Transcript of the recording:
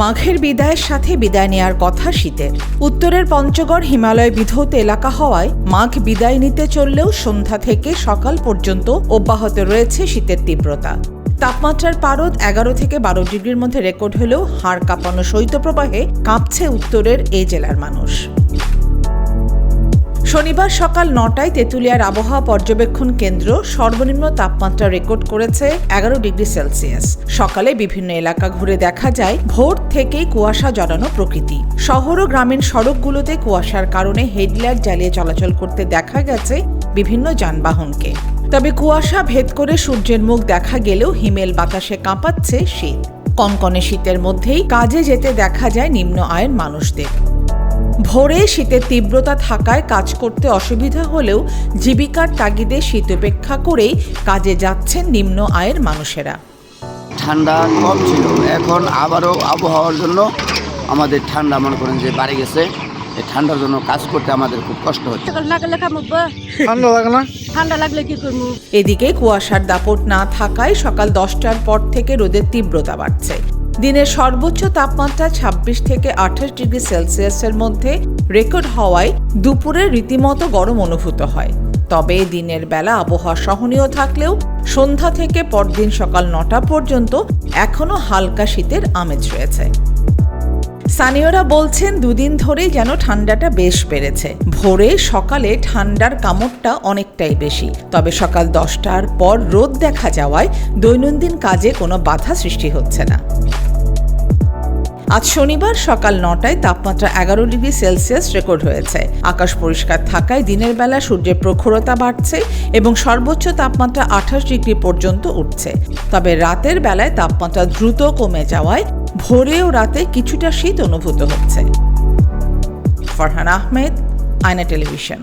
মাঘের বিদায়ের সাথে বিদায় নেয়ার কথা শীতের উত্তরের পঞ্চগড় হিমালয় বিধৌত এলাকা হওয়ায় মাঘ বিদায় নিতে চললেও সন্ধ্যা থেকে সকাল পর্যন্ত অব্যাহত রয়েছে শীতের তীব্রতা। তাপমাত্রার পারদ এগারো থেকে বারো ডিগ্রির মধ্যে রেকর্ড হলেও হাড় কাঁপানো শৈত্যপ্রবাহে কাঁপছে উত্তরের এই জেলার মানুষ। শনিবার সকাল নটায় তেঁতুলিয়ার আবহাওয়া পর্যবেক্ষণ কেন্দ্র সর্বনিম্ন তাপমাত্রা রেকর্ড করেছে এগারো ডিগ্রি সেলসিয়াস। সকালে বিভিন্ন এলাকা ঘুরে দেখা যায় ভোর থেকেই কুয়াশা জড়ানো প্রকৃতি। শহর ও গ্রামীণ সড়কগুলোতে কুয়াশার কারণে হেডলাইট জ্বালিয়ে চলাচল করতে দেখা গেছে বিভিন্ন যানবাহনকে। তবে কুয়াশা ভেদ করে সূর্যের মুখ দেখা গেলেও হিমেল বাতাসে কাঁপাচ্ছে শীত। কনকনে শীতের মধ্যেই কাজে যেতে দেখা যায় নিম্ন আয়ের মানুষদের। ভোরে শীতের তীব্রতা থাকায় কাজ করতে অসুবিধা হলেও জীবিকার তাগিদে শীত উপেক্ষা করেই কাজে যাচ্ছেন নিম্ন আয়ের মানুষেরা। ঠান্ডা কম ছিল। এখন আবারও আবহাওয়ার জন্য আমাদের ঠান্ডা মনে করেন যে বাড়ে গেছে। এই ঠান্ডার জন্য কাজ করতে আমাদের খুব কষ্ট হচ্ছে। ঠান্ডা লাগে না? ঠান্ডা লাগলে কি করব? এদিকে কুয়াশার দাপট না থাকায় সকাল দশটার পর থেকে রোদের তীব্রতা বাড়ছে। দিনের সর্বোচ্চ তাপমাত্রা ২৬ থেকে আঠাশ ডিগ্রি সেলসিয়াসের মধ্যে রেকর্ড হওয়ায় দুপুরে রীতিমতো গরম অনুভূত হয়। তবে দিনের বেলা আবহাওয়া সহনীয় থাকলেও সন্ধ্যা থেকে পরদিন সকাল নটা পর্যন্ত এখনও হালকা শীতের আমেজ রয়েছে। স্থানীয়রা বলছেন দুদিন ধরেই যেন ঠান্ডাটা বেশ বেড়েছে। ভোরে সকালে ঠান্ডার কামড়টা অনেকটাই বেশি। তবে সকাল দশটার পর রোদ দেখা যাওয়ায় দৈনন্দিন কাজে কোনো বাধা সৃষ্টি হচ্ছে না। আজ শনিবার সকাল নটায় তাপমাত্রা এগারো ডিগ্রি সেলসিয়াস রেকর্ড হয়েছে। আকাশ পরিষ্কার থাকায় দিনের বেলা সূর্যের প্রখরতা বাড়ছে এবং সর্বোচ্চ তাপমাত্রা আঠাশ ডিগ্রি পর্যন্ত উঠছে। তবে রাতের বেলায় তাপমাত্রা দ্রুত কমে যাওয়ায় ভোরে ও রাতে কিছুটা শীত অনুভূত হচ্ছে। ফরহান আহমেদ আয়না টেলিভিশন।